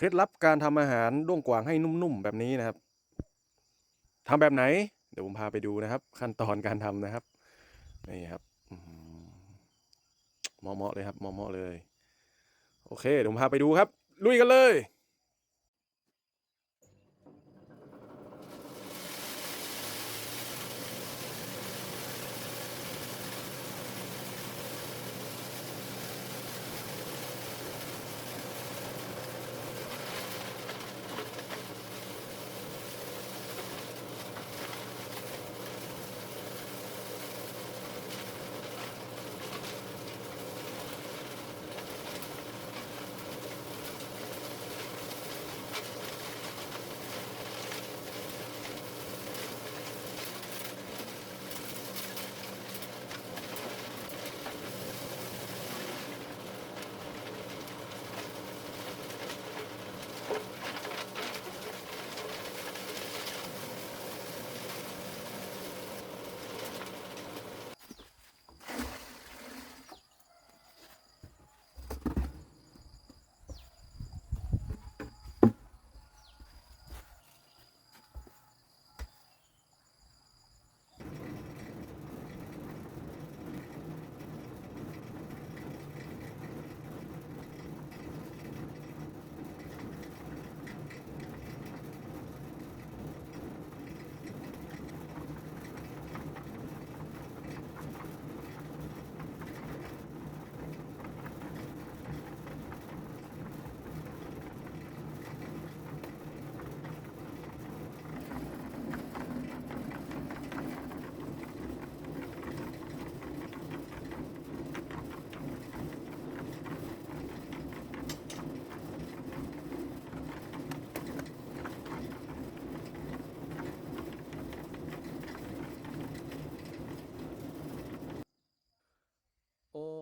เคล็ดลับการทำอาหารด้วงกวางให้นุ่มๆแบบนี้นะครับทำแบบไหน เดี๋ยวผมพาไปดูนะครับ ขั้นตอนการทำนะครับนี่ครับอื้อหือเหมาะๆเลยครับเหมาะๆเลย โอเคเดี๋ยวผมพาไปดูครับลุยกันเลย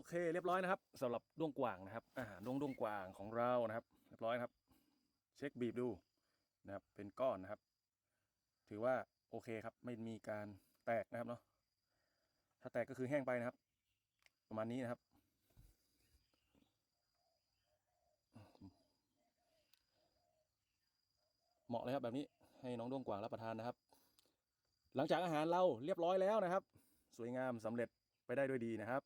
เคเรียบร้อยนะครับสำหรับด้วงกวางนะครับ อาหารด้วงด้วงกวางของเรานะครับ เรียบร้อยครับ เช็คบีบดูนะครับ เป็นก้อนนะครับ ถือว่าโอเคครับ ไม่มีการแตกนะครับเนาะถ้าแตกก็คือแห้งไปนะครับ ประมาณนี้นะครับเหมาะเลยครับแบบนี้ให้น้องด้วงกวางรับประทานนะครับ หลังจากอาหารเราเรียบร้อยแล้วนะครับ สวยงามสำเร็จไปได้ด้วยดีนะครับ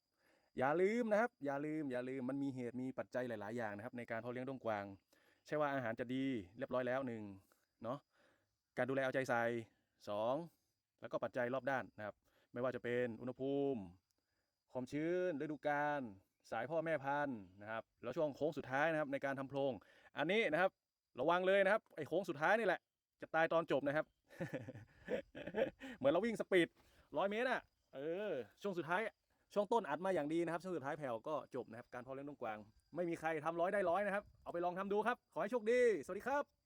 อย่าลืมนะครับ อย่าลืม อย่าลืมมันมีเหตุมีปัจจัยหลาย ๆ อย่างนะครับ ในการเพาะเลี้ยงด้วงกวาง ใช่ว่าอาหารจะดีเรียบร้อยแล้วหนึ่งเนาะการดูแลเอาใจใส่สองแล้วก็ปัจจัยรอบด้านนะครับ ไม่ว่าจะเป็นอุณหภูมิความชื้นฤดูกาลสายพ่อแม่พันธุ์นะครับแล้วช่วงโค้งสุดท้ายนะครับในการทำโพรงอันนี้นะครับระวังเลยนะครับไอ้โค้งสุดท้ายนี่แหละ จะตายตอนจบนะครับ เหมือนเราวิ่งสปีดร้อยเมตรอะเออช่วงสุดท้าย ช่วงต้นอัดมาอย่างดีนะครับช่วงสุดท้ายแผ่วก็จบนะครับการเพาะเลี้ยงนกกวาง ไม่มีใครทำร้อยได้ร้อยนะครับ เอาไปลองทำดูครับ ขอให้โชคดี สวัสดีครับ